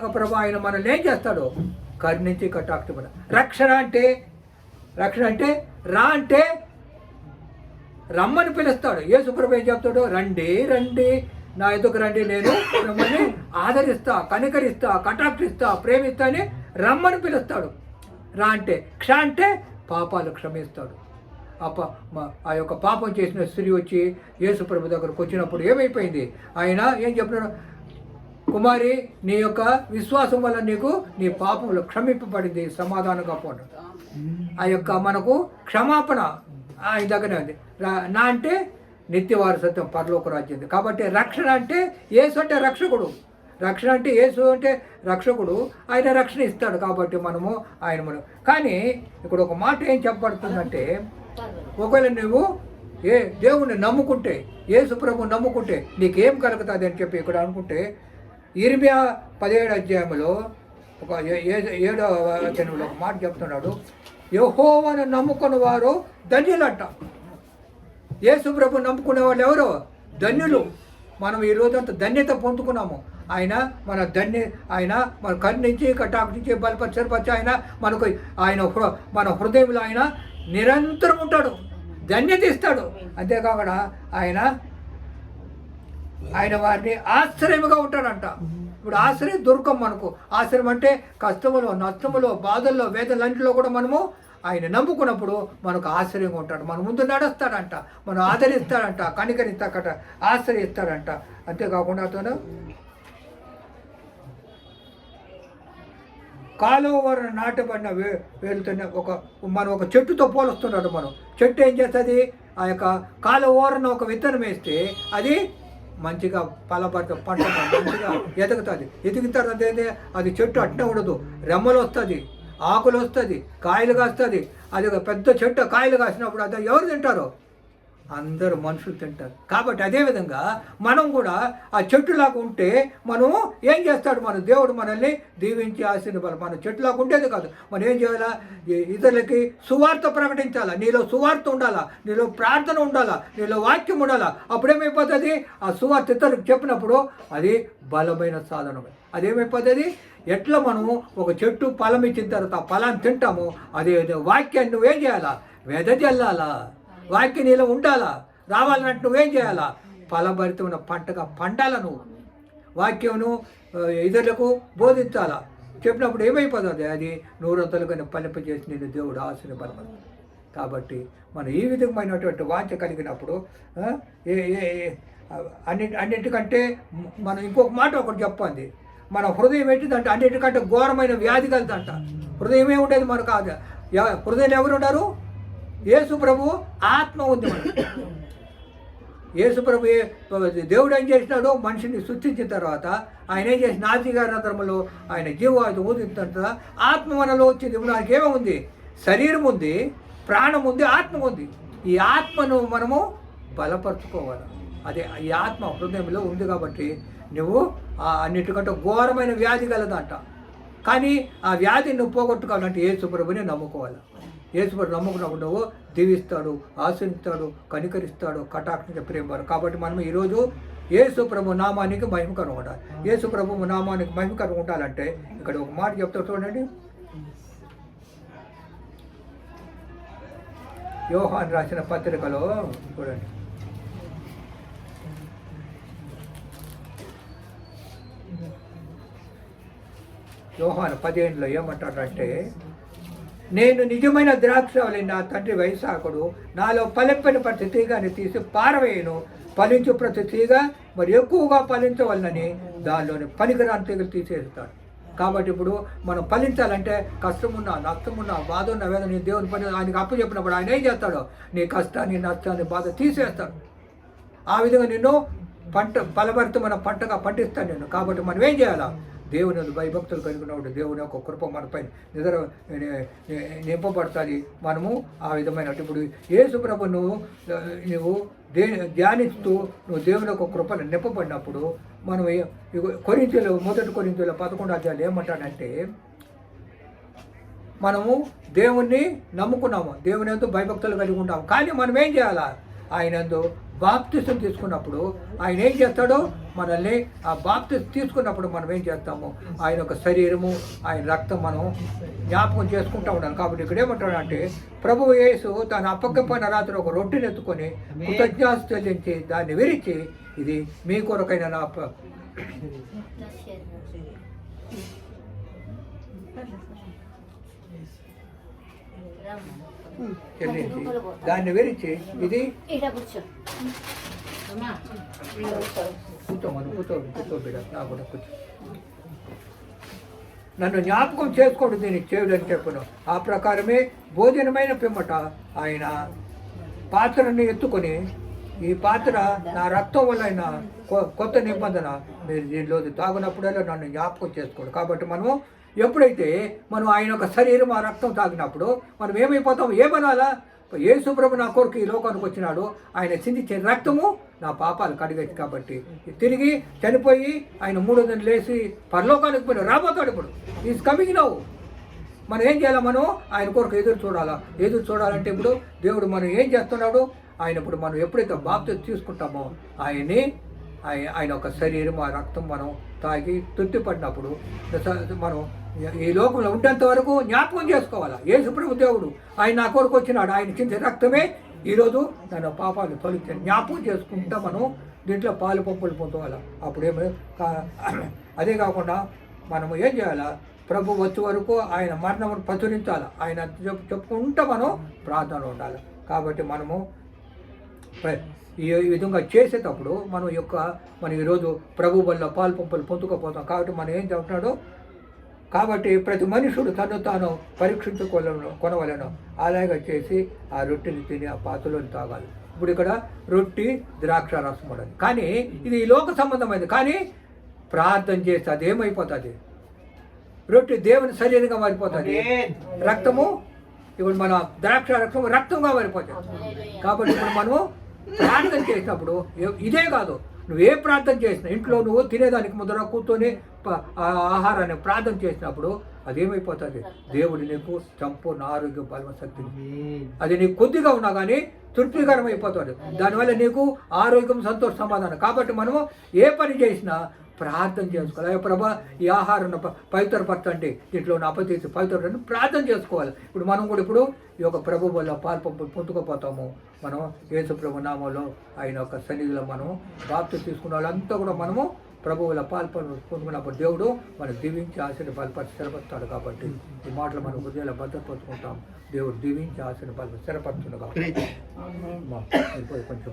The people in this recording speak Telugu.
ప్రభు ఆయన మనల్ని ఏం చేస్తాడు? కరుణించి కటాక్షపడ. రక్షణ అంటే రక్షణ అంటే రా అంటే రమ్మని పిలుస్తాడు. యేసు ప్రభు ఏం చెప్తాడు? రండి రండి నా ఎదుకు రండి నేను మిమ్మల్ని ఆదరిస్తా కనికరిస్తా కటాక్షిస్తా ప్రేమిస్తా అని రమ్మని పిలుస్తాడు. రా అంటే క్ష అంటే పాపాలు క్షమిస్తాడు. ఆ ఆ యొక్క పాపం చేసిన స్త్రీ వచ్చి యేసు ప్రభు దగ్గరకు వచ్చినప్పుడు ఏమైపోయింది? ఆయన ఏం చెప్పినాడు? కుమారి నీ యొక్క విశ్వాసం వల్ల నీకు నీ పాపములు క్షమింపబడింది సమాధానంగా పోవడం ఆ యొక్క మనకు క్షమాపణ ఆయన దగ్గరే ఉంది. నా అంటే నిత్య వారసత్వం పరలోక రాజ్యం కాబట్టి రక్షణ అంటే యేసు అంటే రక్షకుడు. రక్షణ అంటే యేసు అంటే రక్షకుడు. ఆయన రక్షణ ఇస్తాడు కాబట్టి మనము ఆయన మనం. కానీ ఇక్కడ ఒక మాట ఏం చెప్పబడుతుందంటే ఒకవేళ నువ్వు ఏ దేవుణ్ణి నమ్ముకుంటే యేసు ప్రభు నమ్ముకుంటే నీకేం కలుగుతుంది అని చెప్పి ఇక్కడ అనుకుంటే ఇరిమియా పదిహేడు అధ్యాయంలో ఒక ఏడో వచనంలో ఒక మాట చెప్తున్నాడు. యహోవను నమ్ముకున్న వారు ధన్యులంట. యేసుప్రభు నమ్ముకునే వాళ్ళు ఎవరు? ధన్యులు. మనం ఈ రోజంతా ధన్యత పొందుకున్నాము. ఆయన మన ధన్య ఆయన మన కరుణించి కటాక్షించి బలపరిచరపరిచి ఆయన మనకు ఆయన మన హృదయంలో ఆయన నిరంతరం ఉంటాడు. ధన్యత ఇస్తాడు. అంతేకాకుండా ఆయన ఆయన వారిని ఆశ్రయముగా ఉంటాడంట. ఇప్పుడు ఆశ్రయం దొరకం మనకు ఆశ్రయం అంటే కష్టములో నష్టములో బాధల్లో వేదలంటిలో కూడా మనము ఆయన నమ్ముకున్నప్పుడు మనకు ఆశ్రయంగా ఉంటాడు. మన ముందు నడుస్తాడంట. మనం ఆదరిస్తాడంట. కనికరిస్తాడట ఆశ్రయిస్తాడంట. అంతేకాకుండా అతను కాలువ నాటబడిన వే వేలుతున్న ఒక మనం ఒక చెట్టుతో పోలుస్తున్నాడు మనం. చెట్టు ఏం చేస్తుంది? ఆ యొక్క కాలువ ఓరన ఒక విత్తనం వేస్తే అది మంచిగా ఫలపడత పంట మంచిగా ఎదుగుతుంది. ఎదిగిన తర్వాత అది చెట్టు అట్నే ఉండదు. రెమ్మలు వస్తుంది ఆకులు వస్తుంది కాయలు కాస్తుంది. అది పెద్ద చెట్టు కాయలు కాసినప్పుడు అది ఎవరు తింటారు? అందరు మనుషులు తింటారు. కాబట్టి అదేవిధంగా మనం కూడా ఆ చెట్టులాగా ఉంటే మనము ఏం చేస్తాడు? మన దేవుడు మనల్ని దీవించి ఆశీర్వాదాలు మన చెట్టులాగా ఉండేది కాదు. మనం ఏం చేయాలా? ఇతరులకి సువార్త ప్రకటించాలా? నీలో సువార్త ఉండాలా? నీలో ప్రార్థన ఉండాలా? నీలో వాక్యం ఉండాలా? అప్పుడేమైపోతుంది? ఆ సువార్త ఇతరులకు చెప్పినప్పుడు అది బలమైన సాధనం అదేమైపోతుంది? ఎట్లా మనము ఒక చెట్టు ఫలం ఇచ్చిన తర్వాత ఆ ఫలాన్ని తింటామో అదే వాక్యాన్ని నువ్వేం చేయాలా? వెదజల్లాలా. వాక్యం నీలో ఉండాలా? రావాలన్నట్టు నువ్వేం చేయాలా? ఫలభరితమైన పంటగా పండాల నువ్వు? వాక్యమును ఇతరులకు బోధించాలా? చెప్పినప్పుడు ఏమైపోతుంది? అది నూరంతలుగా పలింప చేసి నేను దేవుడు ఆశీర్వదపడతాడు కాబట్టి మనం ఈ విధమైనటువంటి వాంఛ కలిగినప్పుడు ఏ ఏ ఏ- అన్నిటి అన్నిటికంటే మనం ఇంకొక మాట ఒకటి చెప్పండి. మన హృదయం ఏంటిదంటే అన్నిటికంటే ఘోరమైన వ్యాధి కలదంట. హృదయం ఏమి ఉండేది మనకు కాదు. ఎవ- ఎవరు ఉన్నారు యేసు ప్రభు ఆత్మ ఉంది మనకి. యేసు ప్రభు ఏ- దేవుడు ఏం చేసినాడు? మనిషిని సృష్టించిన తర్వాత ఆయన ఏం చేసి నాసిగారంధ్రములో ఆయన జీవాయుధం ఊదిన తర్వాత ఆత్మ మనలో వచ్చింది ఇప్పుడు ఆయనకి ఏమో ఉంది శరీరం ఉంది ప్రాణం ఉంది ఆత్మ ఉంది. ఈ ఆత్మను మనము బలపరచుకోవాలి. అదే ఈ ఆత్మ హృదయంలో ఉంది కాబట్టి నువ్వు అన్నిటికంటే ఘోరమైన వ్యాధి కలదంట కానీ ఆ వ్యాధిని నువ్వు పోగొట్టుకోవాలంటే ఏ సుప్రభుని నమ్ముకోవాలి. యేసుప్రభు నమ్ముకున్నప్పుడు దీవిస్తాడు ఆశ్రయిస్తాడు కనికరిస్తాడు కటాక్ష ప్రేమడు కాబట్టి మనం ఈరోజు యేసు ప్రభు నామానికి మహిమకరం ఉండాలి యేసు ప్రభు నామానికి మహిమకరం ఉండాలంటే ఇక్కడ ఒక మాట చెప్తా చూడండి. యోహాన్ రాసిన పత్రికలో చూడండి. యోహాన్ పదిహేనులో ఏమంటాడంటే నేను నిజమైన ద్రాక్షవల్లి నా తండ్రి వైశాఖుడు. నాలో ఫలింపని ప్రతి తీగని తీసి పారవేయను. ఫలించు ప్రతి తీగ మరి ఎక్కువగా ఫలించవలనని దానిలోని పనికిరాని తీగలు తీసేస్తాడు. కాబట్టి ఇప్పుడు మనం ఫలించాలంటే కష్టమున్నా నష్టమున్నా బాధ ఉన్న వేదన నీ దేవుని పని ఆయనకి అప్పు చెప్పినప్పుడు ఆయన ఏం చేస్తాడు? నీ కష్టాన్ని నష్టాన్ని బాధ తీసేస్తాడు. ఆ విధంగా నిన్ను పంట ఫలభరితమైన పంటగా పండిస్తాను నేను. కాబట్టి మనం ఏం చేయాలా? దేవుని యందు భయభక్తులు కలిగినప్పుడు దేవుని యొక్క కృప మనపై నిద్ర నింపబడుతుంది. మనము ఆ విధమైన ఇప్పుడు యేసు ప్రభు నువ్వు నువ్వు దే ధ్యానిస్తూ నువ్వు దేవుని యొక్క కృపను నింపబడినప్పుడు మనం కొరింతలు మొదటి కొరింతలు పదకొండు అధ్యాయులు ఏమంటాడంటే మనము దేవుణ్ణి నమ్ముకున్నాము. దేవుని ఎందు భయభక్తులు కలిగి ఉంటాము. కానీ మనం ఏం చేయాలా? ఆయన ఎందు తీసుకున్నప్పుడు ఆయన ఏం చేస్తాడో మనల్ని ఆ బాప్తిస్ తీసుకున్నప్పుడు మనం ఏం చేస్తాము? ఆయన యొక్క శరీరము ఆయన రక్తం మనం జ్ఞాపకం చేసుకుంటా ఉన్నాం కాబట్టి ఇక్కడ ఏమంటాడంటే ప్రభు యేసు తన అప్పకపోయిన రాత్రి ఒక రొట్టెని ఎత్తుకొని కృతజ్ఞాత చెల్లించి దాన్ని విరిచి ఇది మీ కొరకైన నా చెల్లించి దాన్ని విరిచి ఇది? ఇక్కడ కూర్చో. కూర్చోమను కూర్చో కూర్చో బిడ్డ నా కూడా కూర్చో. నన్ను జ్ఞాపకం చేసుకోండి దీన్ని చేయడని చెప్పను. ఆ ప్రకారమే భోజనమైన పిమ్మట ఆయన పాత్రని ఎత్తుకొని ఈ పాత్ర నా రక్తం వల్ల కొత్త నిబంధన. మీరు దీనిలో తాగినప్పుడల్లా నన్ను జ్ఞాపకం చేసుకోండి. కాబట్టి మనము ఎప్పుడైతే మనం ఆయన యొక్క శరీరం ఆ రక్తం తాగినప్పుడు మనం ఏమైపోతాం? ఏమనాలా? యేసు నా కొరకు ఈ లోకానికి వచ్చినాడు. ఆయన చిందించే రక్తము నా పాపాలు కడిగేది కాబట్టి. తిరిగి చనిపోయి ఆయన మూడో దిన లేచి పరలోకానికి పోయిన రాబోతాడు ఇప్పుడు. ఈజ్ కమింగ్ నౌ మనం ఏం చేయాలి మనం? ఆయన కొరకు ఎదురు చూడాలా? ఎదురు చూడాలంటే ఇప్పుడు దేవుడు మనం ఏం చేస్తున్నాడు? ఆయన ఇప్పుడు మనం ఎప్పుడైతే బాప్తి తీసుకుంటామో ఆయన్ని ఆయన ఆయన ఒక శరీరం ఆ రక్తం మనం తాగి తృప్తిపడినప్పుడు మనం ఈ లోకంలో ఉండేంత వరకు జ్ఞాపకం చేసుకోవాలా? ఏ సుప్రభు దేవుడు? ఆయన నా కొరకు వచ్చినాడు. ఆయన చింత రక్తమే ఈరోజు తన పాపాలు తొలగి జ్ఞాపకం చేసుకుంటా మనం దీంట్లో పాలు పంపులు పొందుకోవాలి అప్పుడేమో అదే కాకుండా మనము ఏం చేయాలా? ప్రభు వచ్చే వరకు ఆయన మరణం ప్రచురించాలి? ఆయన చెప్పు చెప్పుకుంటూ మనం ప్రార్థనలో ఉండాలి? కాబట్టి మనము ఈ విధంగా చేసేటప్పుడు మనం యొక్క మనం ఈరోజు ప్రభు వల్ల పాలు పంపులు పొందుకోపోతాం. కాబట్టి మనం ఏం చెప్తున్నాడో కాబట్టి ప్రతి మనుషుడు తను తాను పరీక్షించుకోలను కొనవలను. అలాగే చేసి ఆ రొట్టెని తిని ఆ పాత్రలో తాగాలి. ఇప్పుడు ఇక్కడ రొట్టి ద్రాక్ష రసం ఉన్నది కానీ ఇది లోక సంబంధమైనది. కానీ ప్రార్థన చేస్తే అది ఏమైపోతుంది రొట్టె దేవుని శరీరంగా మారిపోతుంది. రక్తము ఇప్పుడు మన ద్రాక్ష రక్తం రక్తంగా మారిపోతుంది కాబట్టి ఇప్పుడు మనము ప్రార్థన చేసినప్పుడు ఇదే కాదు. నువ్వు ఏ ప్రార్థన చేసినా ఇంట్లో నువ్వు తినేదానికి ముందర కూర్చొని ఆహారాన్ని ప్రార్థన చేసినప్పుడు అదేమైపోతుంది దేవుడు నీకు సంపూర్ణ ఆరోగ్యం బలమ శక్తిని అది నీకు కొద్దిగా ఉన్నా కానీ తృప్తికరం అయిపోతుంది దానివల్ల నీకు ఆరోగ్యం సంతోష సమాధానం. కాబట్టి మనము ఏ పని చేసినా ప్రార్థన చేసుకోవాలి. అయ్యో ప్రభా ఈ ఆహారం పవిత్రపరచండి దీంట్లో ఉన్న అపతీసి పవిత్ర ప్రార్థన చేసుకోవాలి. ఇప్పుడు మనం కూడా ఇప్పుడు ఈ యొక్క ప్రభు వల్ల పాలు పంపు పొందుకుపోతాము. మనం యేసు ప్రభు నామంలో ఆయన యొక్క సన్నిధిలో మనం బాప్తి తీసుకున్న వాళ్ళంతా కూడా మనము ప్రభువుల పాలు పొందుకున్నప్పుడు దేవుడు మనం దీవించి ఆశని బలపరిచి స్థిరపరుస్తాడు కాబట్టి ఈ మాటలు మనం హృదయాల భద్రపరుచుకుంటాం. దేవుడు దీవించి ఆశని బలపరి స్థిరపరుస్తుంది కాబట్టి. కొంచెం.